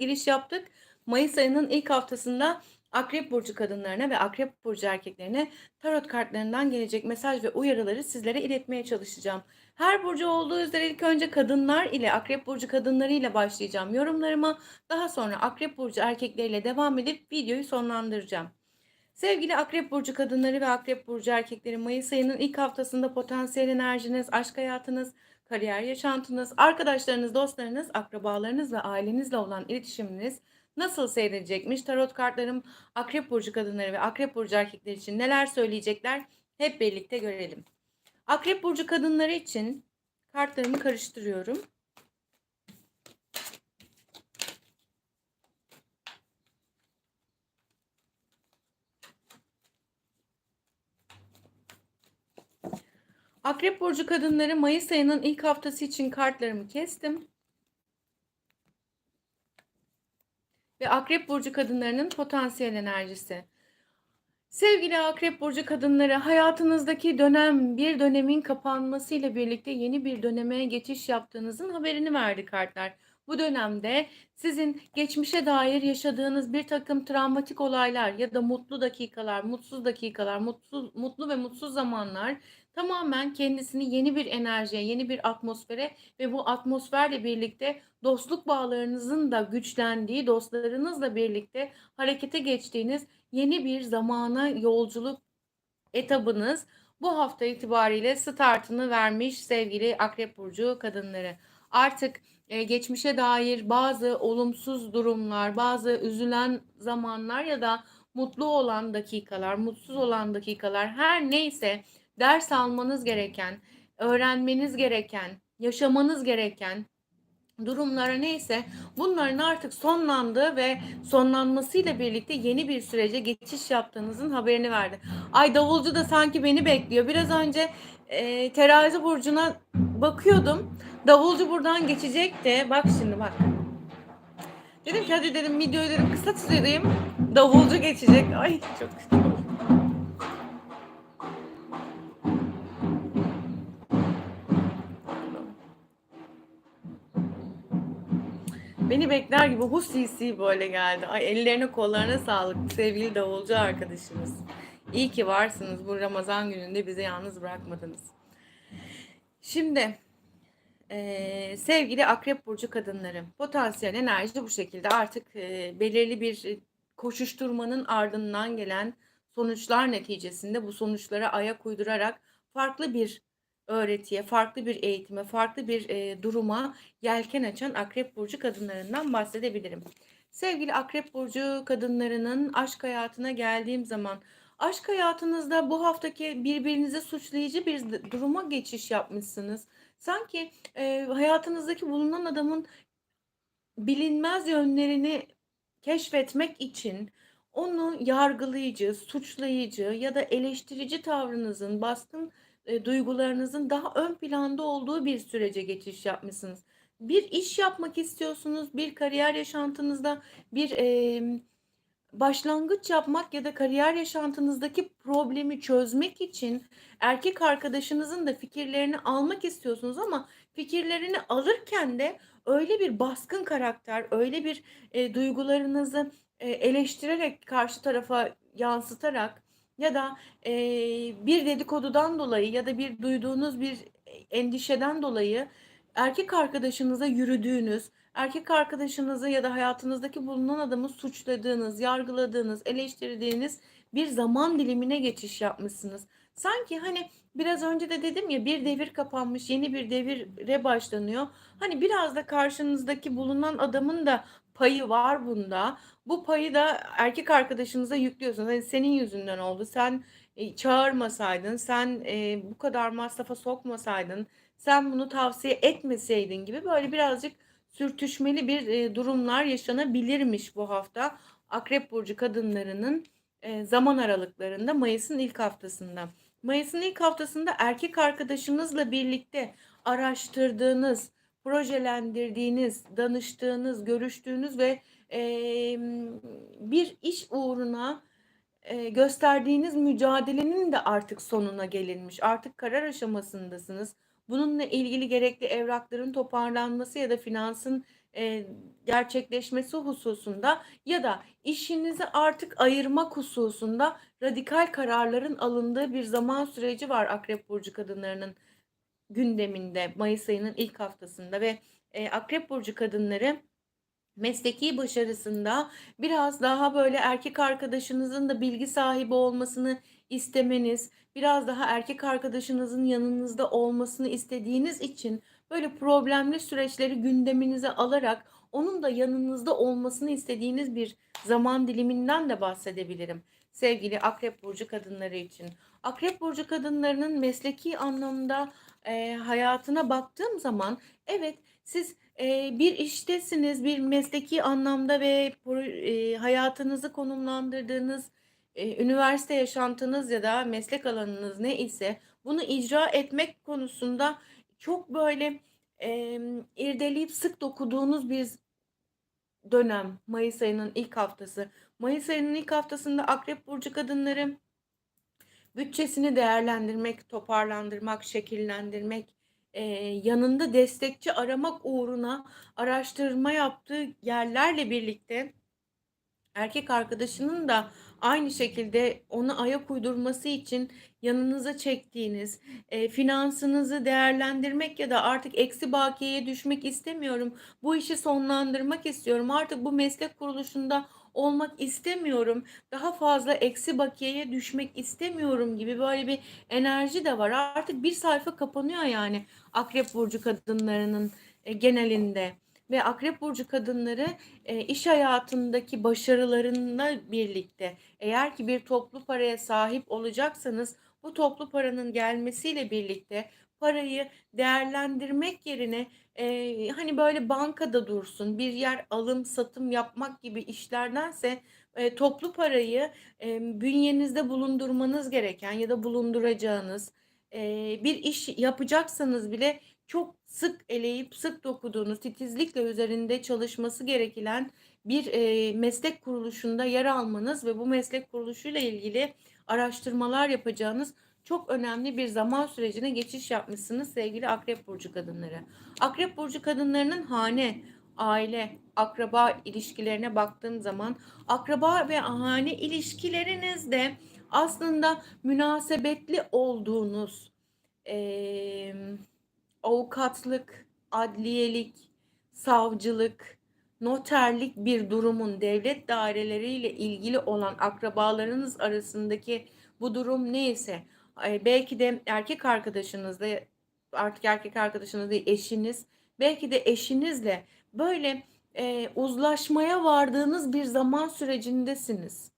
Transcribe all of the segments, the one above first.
giriş yaptık. Mayıs ayının ilk haftasında Akrep burcu kadınlarına ve Akrep burcu erkeklerine tarot kartlarından gelecek mesaj ve uyarıları sizlere iletmeye çalışacağım. Her burcu olduğu üzere ilk önce kadınlar ile Akrep burcu kadınları ile başlayacağım yorumlarıma. Daha sonra Akrep burcu erkekleriyle devam edip videoyu sonlandıracağım. Sevgili Akrep Burcu kadınları ve Akrep Burcu erkekleri Mayıs ayının ilk haftasında potansiyel enerjiniz, aşk hayatınız, kariyer yaşantınız, arkadaşlarınız, dostlarınız, akrabalarınız ve ailenizle olan iletişiminiz nasıl seyredecekmiş? Tarot kartlarım Akrep Burcu kadınları ve Akrep Burcu erkekleri için neler söyleyecekler? Hep birlikte görelim. Akrep Burcu kadınları için kartlarımı karıştırıyorum. Akrep Burcu kadınları Mayıs ayının ilk haftası için kartlarımı kestim. Ve Akrep Burcu kadınlarının potansiyel enerjisi. Sevgili Akrep Burcu kadınları hayatınızdaki dönem bir dönemin kapanmasıyla birlikte yeni bir döneme geçiş yaptığınızın haberini verdi kartlar. Bu dönemde sizin geçmişe dair yaşadığınız bir takım travmatik olaylar ya da mutlu dakikalar, mutsuz dakikalar, mutsuz, mutlu ve mutsuz zamanlar tamamen kendisini yeni bir enerjiye, yeni bir atmosfere ve bu atmosferle birlikte dostluk bağlarınızın da güçlendiği, dostlarınızla birlikte harekete geçtiğiniz yeni bir zamana yolculuk etabınız bu hafta itibariyle startını vermiş sevgili Akrep Burcu kadınları. Artık e, geçmişe dair bazı olumsuz durumlar, bazı üzülen zamanlar ya da mutlu olan dakikalar, mutsuz olan dakikalar her neyse ders almanız gereken, öğrenmeniz gereken, yaşamanız gereken durumlara neyse bunların artık sonlandığı ve sonlanmasıyla birlikte yeni bir sürece geçiş yaptığınızın haberini verdi. Ay davulcu da sanki beni bekliyor. Biraz önce e, terazi burcuna bakıyordum. Davulcu buradan geçecek de bak şimdi bak. Dedim ki hadi dedim videoyu dedim kısa tutayım. Davulcu geçecek. Ay çok kötü Beni bekler gibi husisi böyle geldi. Ay ellerine kollarına sağlık sevgili davulcu arkadaşımız. İyi ki varsınız bu Ramazan gününde bizi yalnız bırakmadınız. Şimdi ee, sevgili Akrep Burcu kadınları potansiyel enerji bu şekilde artık e, belirli bir koşuşturmanın ardından gelen sonuçlar neticesinde bu sonuçlara ayak uydurarak farklı bir öğretiye, farklı bir eğitime, farklı bir e, duruma yelken açan Akrep Burcu kadınlarından bahsedebilirim. Sevgili Akrep Burcu kadınlarının aşk hayatına geldiğim zaman aşk hayatınızda bu haftaki birbirinize suçlayıcı bir duruma geçiş yapmışsınız. Sanki e, hayatınızdaki bulunan adamın bilinmez yönlerini keşfetmek için onu yargılayıcı, suçlayıcı ya da eleştirici tavrınızın, baskın e, duygularınızın daha ön planda olduğu bir sürece geçiş yapmışsınız. Bir iş yapmak istiyorsunuz, bir kariyer yaşantınızda bir e, başlangıç yapmak ya da kariyer yaşantınızdaki problemi çözmek için erkek arkadaşınızın da fikirlerini almak istiyorsunuz ama fikirlerini alırken de öyle bir baskın karakter, öyle bir e, duygularınızı e, eleştirerek karşı tarafa yansıtarak ya da e, bir dedikodudan dolayı ya da bir duyduğunuz bir endişeden dolayı erkek arkadaşınıza yürüdüğünüz, erkek arkadaşınızı ya da hayatınızdaki bulunan adamı suçladığınız, yargıladığınız, eleştirdiğiniz bir zaman dilimine geçiş yapmışsınız. Sanki hani biraz önce de dedim ya bir devir kapanmış, yeni bir devire başlanıyor. Hani biraz da karşınızdaki bulunan adamın da payı var bunda. Bu payı da erkek arkadaşınıza yüklüyorsunuz. Hani senin yüzünden oldu. Sen e, çağırmasaydın, sen e, bu kadar masrafa sokmasaydın, sen bunu tavsiye etmeseydin gibi böyle birazcık sürtüşmeli bir e, durumlar yaşanabilirmiş bu hafta. Akrep burcu kadınlarının e, zaman aralıklarında Mayıs'ın ilk haftasında. Mayıs'ın ilk haftasında erkek arkadaşınızla birlikte araştırdığınız, projelendirdiğiniz, danıştığınız, görüştüğünüz ve e, bir iş uğruna e, gösterdiğiniz mücadelenin de artık sonuna gelinmiş. Artık karar aşamasındasınız. Bununla ilgili gerekli evrakların toparlanması ya da finansın e, gerçekleşmesi hususunda ya da işinizi artık ayırmak hususunda radikal kararların alındığı bir zaman süreci var Akrep Burcu kadınlarının gündeminde Mayıs ayının ilk haftasında ve e, Akrep Burcu kadınları mesleki başarısında biraz daha böyle erkek arkadaşınızın da bilgi sahibi olmasını istemeniz, biraz daha erkek arkadaşınızın yanınızda olmasını istediğiniz için böyle problemli süreçleri gündeminize alarak onun da yanınızda olmasını istediğiniz bir zaman diliminden de bahsedebilirim. Sevgili Akrep Burcu kadınları için. Akrep Burcu kadınlarının mesleki anlamda e, hayatına baktığım zaman evet siz e, bir iştesiniz, bir mesleki anlamda ve e, hayatınızı konumlandırdığınız e, üniversite yaşantınız ya da meslek alanınız ne ise bunu icra etmek konusunda çok böyle e, irdeleyip sık dokuduğunuz bir dönem Mayıs ayının ilk haftası. Mayıs ayının ilk haftasında Akrep Burcu kadınları bütçesini değerlendirmek, toparlandırmak, şekillendirmek, e, yanında destekçi aramak uğruna araştırma yaptığı yerlerle birlikte erkek arkadaşının da aynı şekilde onu ayak uydurması için yanınıza çektiğiniz, e, finansınızı değerlendirmek ya da artık eksi bakiyeye düşmek istemiyorum. Bu işi sonlandırmak istiyorum. Artık bu meslek kuruluşunda olmak istemiyorum. Daha fazla eksi bakiyeye düşmek istemiyorum gibi böyle bir enerji de var. Artık bir sayfa kapanıyor yani Akrep burcu kadınlarının e, genelinde ve Akrep burcu kadınları e, iş hayatındaki başarılarınla birlikte eğer ki bir toplu paraya sahip olacaksanız bu toplu paranın gelmesiyle birlikte parayı değerlendirmek yerine e, hani böyle bankada dursun bir yer alım satım yapmak gibi işlerdense e, toplu parayı e, bünyenizde bulundurmanız gereken ya da bulunduracağınız e, bir iş yapacaksanız bile çok sık eleyip sık dokuduğunuz, titizlikle üzerinde çalışması gereken bir e, meslek kuruluşunda yer almanız ve bu meslek kuruluşuyla ilgili araştırmalar yapacağınız çok önemli bir zaman sürecine geçiş yapmışsınız sevgili Akrep Burcu kadınları. Akrep Burcu kadınlarının hane, aile, akraba ilişkilerine baktığım zaman akraba ve hane ilişkilerinizde aslında münasebetli olduğunuz, eee avukatlık, adliyelik, savcılık, noterlik bir durumun devlet daireleriyle ilgili olan akrabalarınız arasındaki bu durum neyse belki de erkek arkadaşınızla artık erkek arkadaşınız değil eşiniz belki de eşinizle böyle e, uzlaşmaya vardığınız bir zaman sürecindesiniz.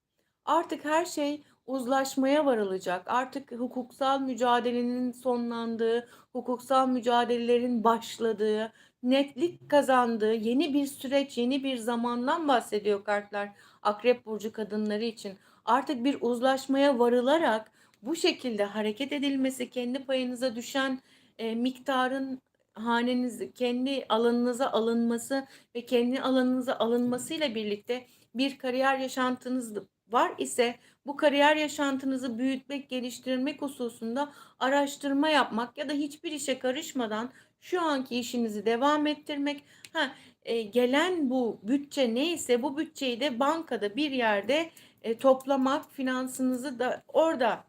Artık her şey uzlaşmaya varılacak. Artık hukuksal mücadelenin sonlandığı, hukuksal mücadelelerin başladığı, netlik kazandığı yeni bir süreç, yeni bir zamandan bahsediyor kartlar Akrep burcu kadınları için. Artık bir uzlaşmaya varılarak bu şekilde hareket edilmesi, kendi payınıza düşen e, miktarın haneniz kendi alanınıza alınması ve kendi alanınıza alınmasıyla birlikte bir kariyer yaşantınız var ise bu kariyer yaşantınızı büyütmek, geliştirmek hususunda araştırma yapmak ya da hiçbir işe karışmadan şu anki işinizi devam ettirmek. Ha, e, gelen bu bütçe neyse bu bütçeyi de bankada bir yerde e, toplamak, finansınızı da orada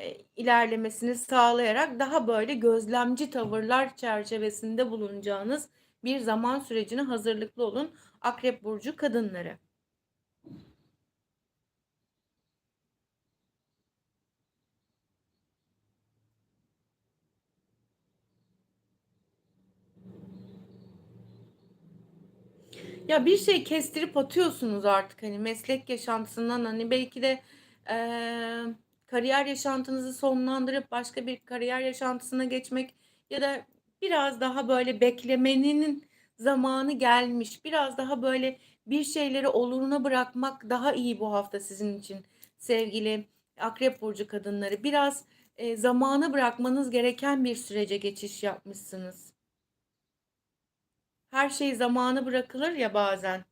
e, ilerlemesini sağlayarak daha böyle gözlemci tavırlar çerçevesinde bulunacağınız bir zaman sürecine hazırlıklı olun Akrep burcu kadınları. Ya bir şey kestirip atıyorsunuz artık hani meslek yaşantısından hani belki de eee, kariyer yaşantınızı sonlandırıp başka bir kariyer yaşantısına geçmek ya da biraz daha böyle beklemenin zamanı gelmiş. Biraz daha böyle bir şeyleri oluruna bırakmak daha iyi bu hafta sizin için sevgili Akrep burcu kadınları. Biraz e, zamanı bırakmanız gereken bir sürece geçiş yapmışsınız her şey zamanı bırakılır ya bazen.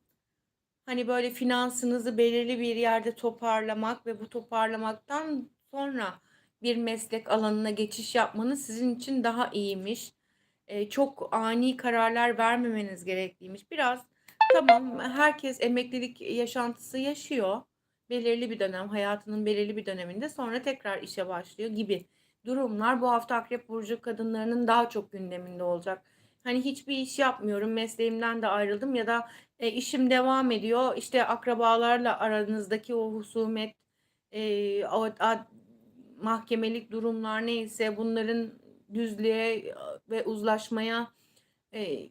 Hani böyle finansınızı belirli bir yerde toparlamak ve bu toparlamaktan sonra bir meslek alanına geçiş yapmanız sizin için daha iyiymiş. e, çok ani kararlar vermemeniz gerekliymiş. Biraz tamam herkes emeklilik yaşantısı yaşıyor. Belirli bir dönem hayatının belirli bir döneminde sonra tekrar işe başlıyor gibi durumlar bu hafta Akrep Burcu kadınlarının daha çok gündeminde olacak. Hani hiçbir iş yapmıyorum, mesleğimden de ayrıldım ya da e, işim devam ediyor. İşte akrabalarla aranızdaki o husumet, e, o, a- mahkemelik durumlar neyse bunların düzlüğe ve uzlaşmaya e,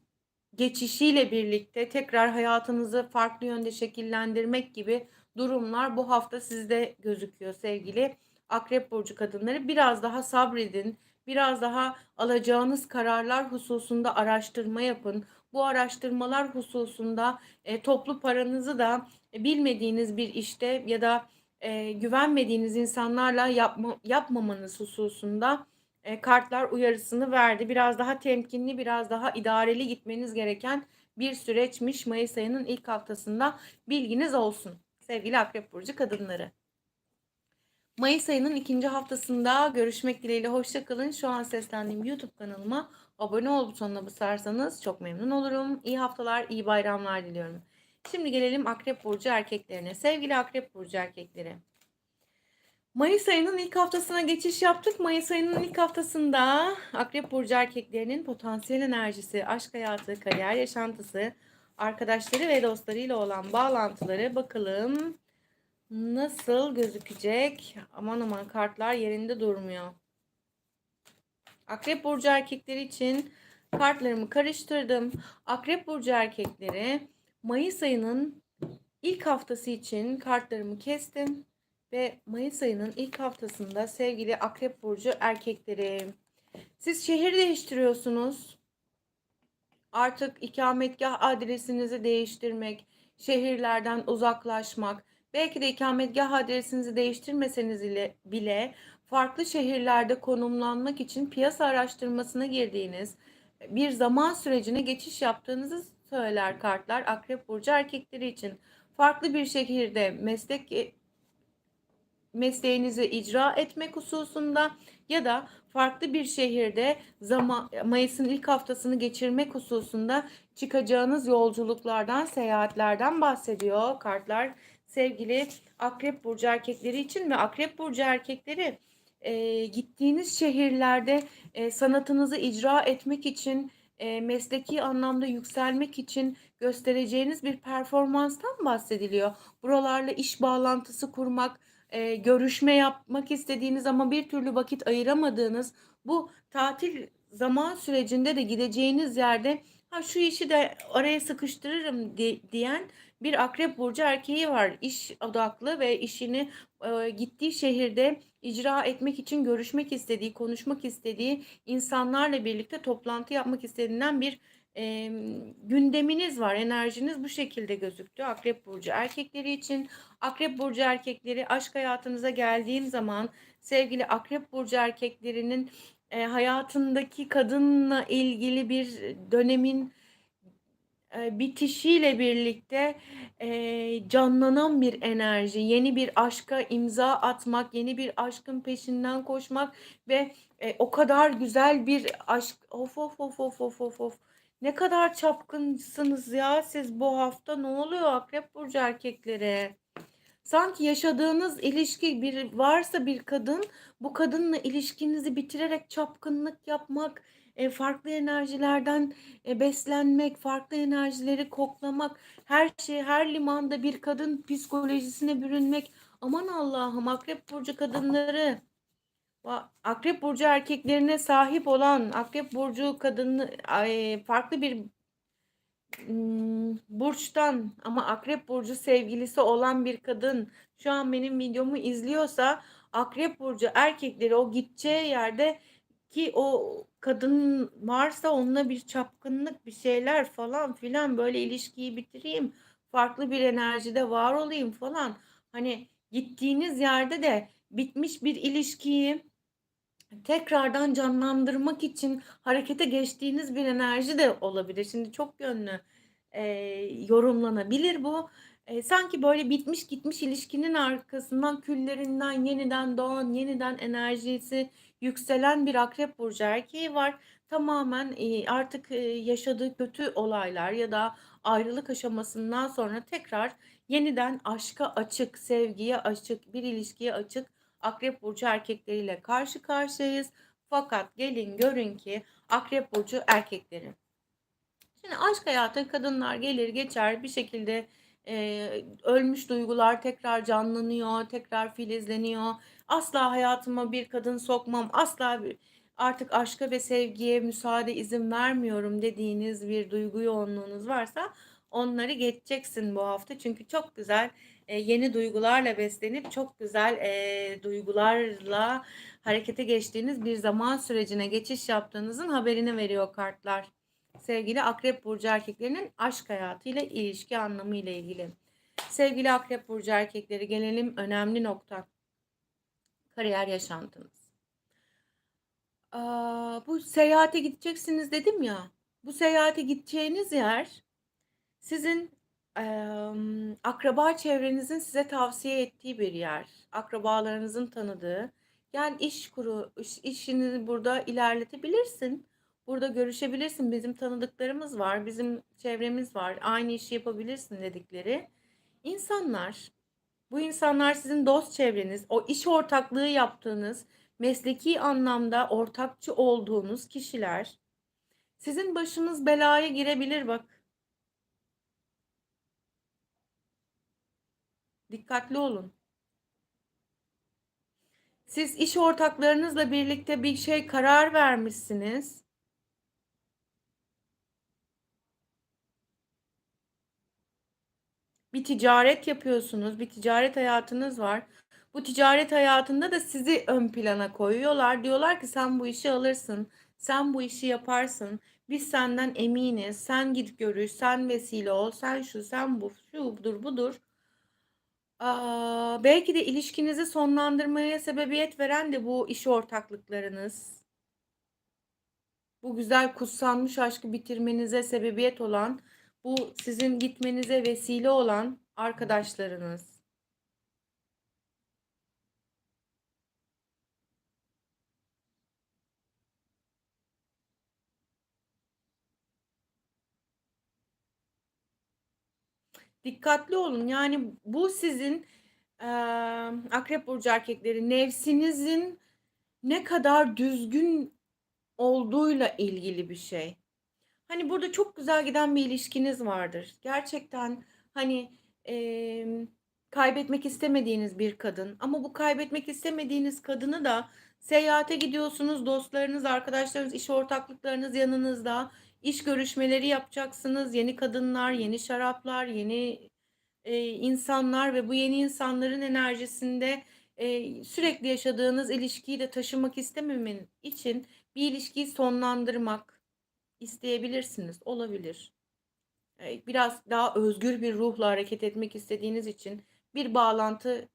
geçişiyle birlikte tekrar hayatınızı farklı yönde şekillendirmek gibi durumlar bu hafta sizde gözüküyor sevgili Akrep burcu kadınları. Biraz daha sabredin. Biraz daha alacağınız kararlar hususunda araştırma yapın. Bu araştırmalar hususunda e, toplu paranızı da e, bilmediğiniz bir işte ya da e, güvenmediğiniz insanlarla yapma, yapmamanız hususunda e, kartlar uyarısını verdi. Biraz daha temkinli, biraz daha idareli gitmeniz gereken bir süreçmiş Mayıs ayının ilk haftasında bilginiz olsun sevgili Akrep Burcu kadınları. Mayıs ayının ikinci haftasında görüşmek dileğiyle hoşçakalın. Şu an seslendiğim YouTube kanalıma abone ol butonuna basarsanız çok memnun olurum. İyi haftalar, iyi bayramlar diliyorum. Şimdi gelelim Akrep Burcu erkeklerine. Sevgili Akrep Burcu erkekleri. Mayıs ayının ilk haftasına geçiş yaptık. Mayıs ayının ilk haftasında Akrep Burcu erkeklerinin potansiyel enerjisi, aşk hayatı, kariyer yaşantısı, arkadaşları ve dostlarıyla olan bağlantıları bakalım nasıl gözükecek? Aman aman kartlar yerinde durmuyor. Akrep Burcu erkekleri için kartlarımı karıştırdım. Akrep Burcu erkekleri Mayıs ayının ilk haftası için kartlarımı kestim. Ve Mayıs ayının ilk haftasında sevgili Akrep Burcu erkekleri. Siz şehir değiştiriyorsunuz. Artık ikametgah adresinizi değiştirmek, şehirlerden uzaklaşmak, belki de ikametgah adresinizi değiştirmeseniz bile farklı şehirlerde konumlanmak için piyasa araştırmasına girdiğiniz bir zaman sürecine geçiş yaptığınızı söyler kartlar Akrep Burcu erkekleri için. Farklı bir şehirde meslek mesleğinizi icra etmek hususunda ya da farklı bir şehirde zaman Mayıs'ın ilk haftasını geçirmek hususunda çıkacağınız yolculuklardan, seyahatlerden bahsediyor kartlar. Sevgili Akrep burcu erkekleri için ve Akrep burcu erkekleri e, gittiğiniz şehirlerde e, sanatınızı icra etmek için e, mesleki anlamda yükselmek için göstereceğiniz bir performanstan bahsediliyor. Buralarla iş bağlantısı kurmak, e, görüşme yapmak istediğiniz ama bir türlü vakit ayıramadığınız bu tatil zaman sürecinde de gideceğiniz yerde ha şu işi de araya sıkıştırırım di- diyen bir akrep burcu erkeği var. İş odaklı ve işini e, gittiği şehirde icra etmek için görüşmek istediği, konuşmak istediği insanlarla birlikte toplantı yapmak istediğinden bir e, gündeminiz var, enerjiniz bu şekilde gözüktü. Akrep Burcu erkekleri için, Akrep Burcu erkekleri aşk hayatınıza geldiğim zaman sevgili Akrep Burcu erkeklerinin e, hayatındaki kadınla ilgili bir dönemin e, bitişiyle birlikte e, canlanan bir enerji, yeni bir aşka imza atmak, yeni bir aşkın peşinden koşmak ve e, o kadar güzel bir aşk. Of of of of of of of. Ne kadar çapkınsınız ya siz bu hafta. Ne oluyor Akrep Burcu erkekleri? Sanki yaşadığınız ilişki bir varsa bir kadın bu kadınla ilişkinizi bitirerek çapkınlık yapmak, e, farklı enerjilerden e, beslenmek, farklı enerjileri koklamak, her şey her limanda bir kadın psikolojisine bürünmek. Aman Allah'ım Akrep burcu kadınları Akrep burcu erkeklerine sahip olan Akrep burcu kadını farklı bir burçtan ama Akrep burcu sevgilisi olan bir kadın şu an benim videomu izliyorsa Akrep burcu erkekleri o gideceği yerde ki o kadın varsa onunla bir çapkınlık bir şeyler falan filan böyle ilişkiyi bitireyim farklı bir enerjide var olayım falan. Hani gittiğiniz yerde de bitmiş bir ilişkiyi tekrardan canlandırmak için harekete geçtiğiniz bir enerji de olabilir. Şimdi çok yönlü e, yorumlanabilir bu. E, sanki böyle bitmiş gitmiş ilişkinin arkasından küllerinden yeniden doğan, yeniden enerjisi yükselen bir Akrep burcu erkeği var. Tamamen, eee, artık, eee, yaşadığı kötü olaylar ya da ayrılık aşamasından sonra tekrar yeniden aşka açık, sevgiye açık, bir ilişkiye açık Akrep burcu erkekleriyle karşı karşıyayız. Fakat gelin görün ki Akrep burcu erkekleri Şimdi aşk hayatı kadınlar gelir geçer bir şekilde eee, ölmüş duygular tekrar canlanıyor, tekrar filizleniyor. Asla hayatıma bir kadın sokmam, asla bir, artık aşka ve sevgiye müsaade izin vermiyorum dediğiniz bir duygu yoğunluğunuz varsa onları geçeceksin bu hafta. Çünkü çok güzel e, yeni duygularla beslenip çok güzel e, duygularla harekete geçtiğiniz bir zaman sürecine geçiş yaptığınızın haberini veriyor kartlar sevgili Akrep Burcu erkeklerinin aşk hayatıyla ilişki anlamı ile ilgili. Sevgili Akrep Burcu erkekleri gelelim önemli nokta. Kariyer yaşantınız. Aa, bu seyahate gideceksiniz dedim ya. Bu seyahate gideceğiniz yer sizin e, akraba çevrenizin size tavsiye ettiği bir yer. Akrabalarınızın tanıdığı. Yani iş kuru, iş, işini burada ilerletebilirsin. Burada görüşebilirsin. Bizim tanıdıklarımız var, bizim çevremiz var. Aynı işi yapabilirsin dedikleri insanlar. Bu insanlar sizin dost çevreniz, o iş ortaklığı yaptığınız, mesleki anlamda ortakçı olduğunuz kişiler. Sizin başınız belaya girebilir bak. Dikkatli olun. Siz iş ortaklarınızla birlikte bir şey karar vermişsiniz. bir ticaret yapıyorsunuz, bir ticaret hayatınız var. Bu ticaret hayatında da sizi ön plana koyuyorlar. Diyorlar ki sen bu işi alırsın, sen bu işi yaparsın. Biz senden eminiz. Sen git görüş, sen vesile ol, sen şu, sen bu, şu budur, budur. Aa, belki de ilişkinizi sonlandırmaya sebebiyet veren de bu iş ortaklıklarınız. Bu güzel kutsanmış aşkı bitirmenize sebebiyet olan bu sizin gitmenize vesile olan arkadaşlarınız. Dikkatli olun. Yani bu sizin e, Akrep Burcu erkekleri nefsinizin ne kadar düzgün olduğuyla ilgili bir şey. Hani burada çok güzel giden bir ilişkiniz vardır. Gerçekten hani eee, kaybetmek istemediğiniz bir kadın ama bu kaybetmek istemediğiniz kadını da seyahate gidiyorsunuz, dostlarınız, arkadaşlarınız, iş ortaklıklarınız yanınızda, iş görüşmeleri yapacaksınız, yeni kadınlar, yeni şaraplar, yeni e, insanlar ve bu yeni insanların enerjisinde e, sürekli yaşadığınız ilişkiyi de taşımak istememen için bir ilişkiyi sonlandırmak isteyebilirsiniz. Olabilir. Biraz daha özgür bir ruhla hareket etmek istediğiniz için bir bağlantı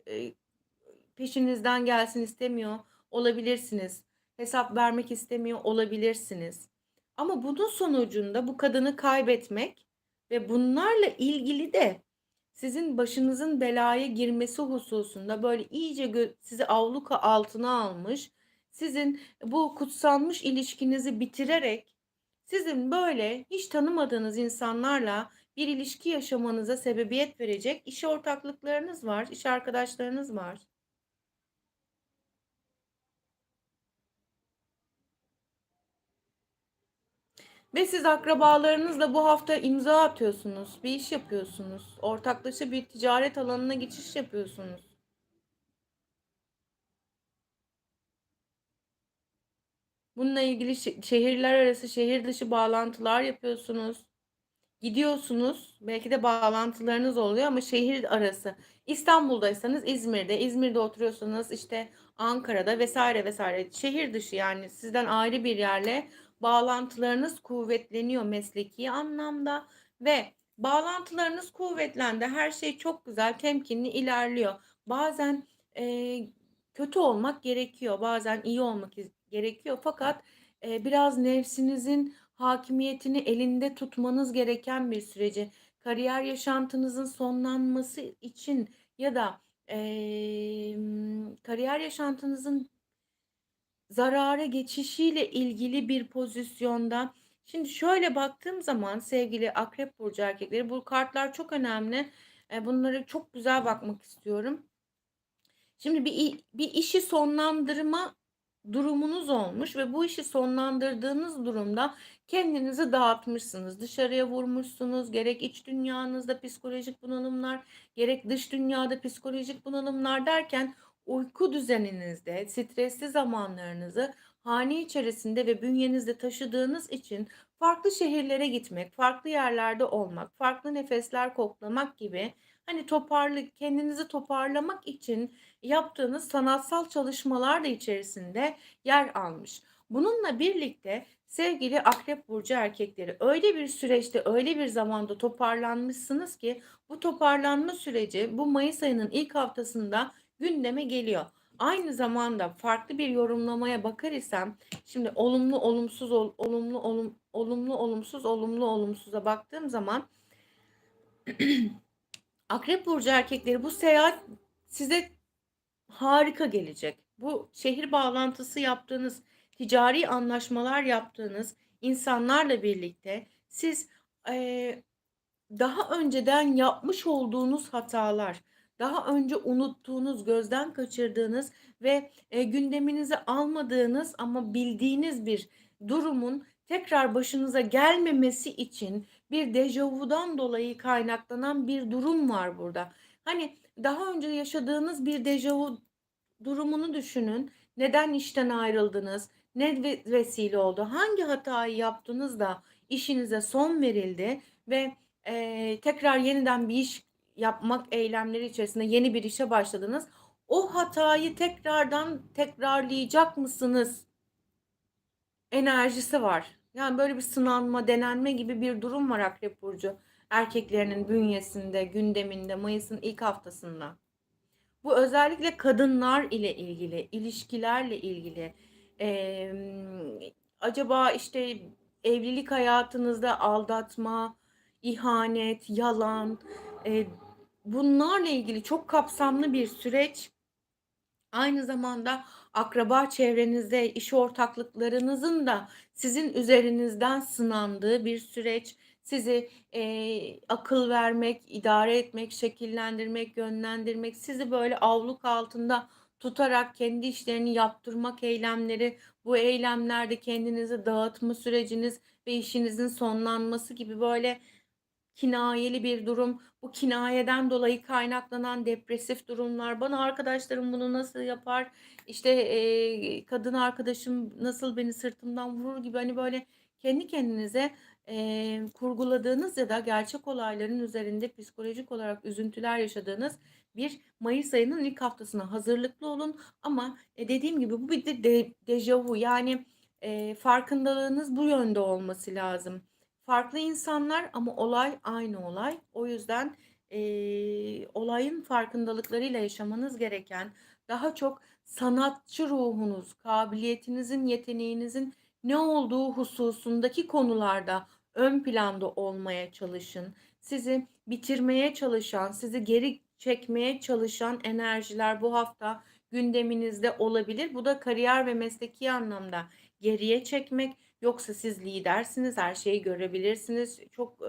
peşinizden gelsin istemiyor olabilirsiniz. Hesap vermek istemiyor olabilirsiniz. Ama bunun sonucunda bu kadını kaybetmek ve bunlarla ilgili de sizin başınızın belaya girmesi hususunda böyle iyice sizi avluka altına almış, sizin bu kutsanmış ilişkinizi bitirerek sizin böyle hiç tanımadığınız insanlarla bir ilişki yaşamanıza sebebiyet verecek iş ortaklıklarınız var, iş arkadaşlarınız var. Ve siz akrabalarınızla bu hafta imza atıyorsunuz, bir iş yapıyorsunuz. Ortaklaşa bir ticaret alanına geçiş yapıyorsunuz. Bununla ilgili şehirler arası, şehir dışı bağlantılar yapıyorsunuz. Gidiyorsunuz. Belki de bağlantılarınız oluyor ama şehir arası. İstanbul'daysanız İzmir'de, İzmir'de oturuyorsanız işte Ankara'da vesaire vesaire. Şehir dışı yani sizden ayrı bir yerle bağlantılarınız kuvvetleniyor mesleki anlamda ve bağlantılarınız kuvvetlendi. Her şey çok güzel, temkinli ilerliyor. Bazen e, kötü olmak gerekiyor. Bazen iyi olmak gerekiyor. Fakat e, biraz nefsinizin hakimiyetini elinde tutmanız gereken bir süreci kariyer yaşantınızın sonlanması için ya da e, kariyer yaşantınızın zarara geçişiyle ilgili bir pozisyonda. Şimdi şöyle baktığım zaman sevgili Akrep burcu erkekleri bu kartlar çok önemli. E, bunlara çok güzel bakmak istiyorum. Şimdi bir bir işi sonlandırma durumunuz olmuş ve bu işi sonlandırdığınız durumda kendinizi dağıtmışsınız. Dışarıya vurmuşsunuz. Gerek iç dünyanızda psikolojik bunalımlar, gerek dış dünyada psikolojik bunalımlar derken uyku düzeninizde, stresli zamanlarınızı hane içerisinde ve bünyenizde taşıdığınız için farklı şehirlere gitmek, farklı yerlerde olmak, farklı nefesler koklamak gibi hani toparlı kendinizi toparlamak için yaptığınız sanatsal çalışmalar da içerisinde yer almış. Bununla birlikte sevgili Akrep burcu erkekleri öyle bir süreçte, öyle bir zamanda toparlanmışsınız ki bu toparlanma süreci bu Mayıs ayının ilk haftasında gündeme geliyor. Aynı zamanda farklı bir yorumlamaya bakar isem şimdi olumlu olumsuz ol, olumlu olum, olumlu olumsuz olumlu olumsuza baktığım zaman Akrep burcu erkekleri bu seyahat size harika gelecek. Bu şehir bağlantısı yaptığınız, ticari anlaşmalar yaptığınız insanlarla birlikte siz eee, daha önceden yapmış olduğunuz hatalar, daha önce unuttuğunuz, gözden kaçırdığınız ve e, gündeminize almadığınız ama bildiğiniz bir durumun tekrar başınıza gelmemesi için bir dejavudan dolayı kaynaklanan bir durum var burada. Hani daha önce yaşadığınız bir dejavu durumunu düşünün. Neden işten ayrıldınız? Ne ve- vesile oldu? Hangi hatayı yaptınız da işinize son verildi ve eee, tekrar yeniden bir iş yapmak eylemleri içerisinde yeni bir işe başladınız. O hatayı tekrardan tekrarlayacak mısınız? Enerjisi var. Yani böyle bir sınanma, denenme gibi bir durum var Akrep Burcu. Erkeklerinin bünyesinde, gündeminde, Mayıs'ın ilk haftasında. Bu özellikle kadınlar ile ilgili, ilişkilerle ilgili. Eee, acaba işte evlilik hayatınızda aldatma, ihanet, yalan, eee, bunlarla ilgili çok kapsamlı bir süreç. Aynı zamanda akraba çevrenizde, iş ortaklıklarınızın da sizin üzerinizden sınandığı bir süreç. Sizi eee, akıl vermek, idare etmek, şekillendirmek, yönlendirmek, sizi böyle avluk altında tutarak kendi işlerini yaptırmak eylemleri, bu eylemlerde kendinizi dağıtma süreciniz ve işinizin sonlanması gibi böyle kinayeli bir durum. Bu kinayeden dolayı kaynaklanan depresif durumlar. Bana arkadaşlarım bunu nasıl yapar? İşte eee, kadın arkadaşım nasıl beni sırtımdan vurur gibi hani böyle kendi kendinize eee, kurguladığınız ya da gerçek olayların üzerinde psikolojik olarak üzüntüler yaşadığınız bir Mayıs ayının ilk haftasına hazırlıklı olun. Ama e, dediğim gibi bu bir de, de dejavu yani e, farkındalığınız bu yönde olması lazım. Farklı insanlar ama olay aynı olay. O yüzden eee, olayın farkındalıklarıyla yaşamanız gereken daha çok sanatçı ruhunuz, kabiliyetinizin, yeteneğinizin ne olduğu hususundaki konularda ön planda olmaya çalışın. Sizi bitirmeye çalışan, sizi geri çekmeye çalışan enerjiler bu hafta gündeminizde olabilir. Bu da kariyer ve mesleki anlamda geriye çekmek Yoksa siz lidersiniz, her şeyi görebilirsiniz, çok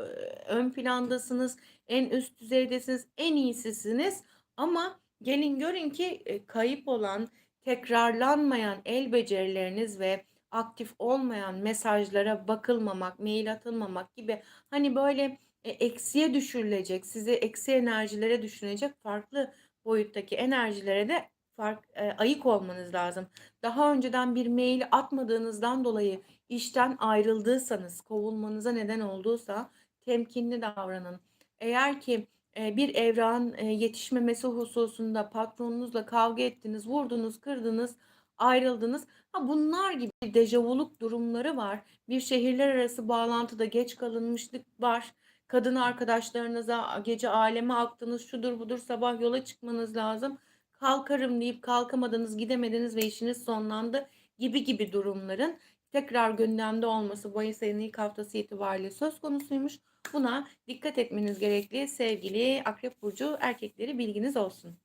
ön plandasınız, en üst düzeydesiniz, en iyisisiniz. Ama gelin görün ki e, kayıp olan, tekrarlanmayan el becerileriniz ve aktif olmayan mesajlara bakılmamak, mail atılmamak gibi hani böyle e, eksiye düşürülecek, sizi eksi enerjilere düşünecek farklı boyuttaki enerjilere de fark e, ayık olmanız lazım. Daha önceden bir mail atmadığınızdan dolayı işten ayrıldıysanız, kovulmanıza neden olduysa temkinli davranın. Eğer ki e, bir evran e, yetişmemesi hususunda patronunuzla kavga ettiniz, vurdunuz, kırdınız, ayrıldınız. Ha bunlar gibi dejavuluk durumları var. Bir şehirler arası bağlantıda geç kalınmışlık var. Kadın arkadaşlarınıza gece aleme aktınız, şudur budur sabah yola çıkmanız lazım. Kalkarım deyip kalkamadınız, gidemediniz ve işiniz sonlandı gibi gibi durumların tekrar gündemde olması Mayıs ayının ilk haftası itibariyle söz konusuymuş. Buna dikkat etmeniz gerekli sevgili Akrep Burcu erkekleri bilginiz olsun.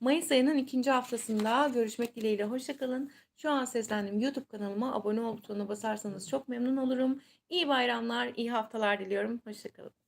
Mayıs ayının ikinci haftasında görüşmek dileğiyle. Hoşçakalın. Şu an seslendim YouTube kanalıma abone ol butonuna basarsanız çok memnun olurum. İyi bayramlar, iyi haftalar diliyorum. Hoşçakalın.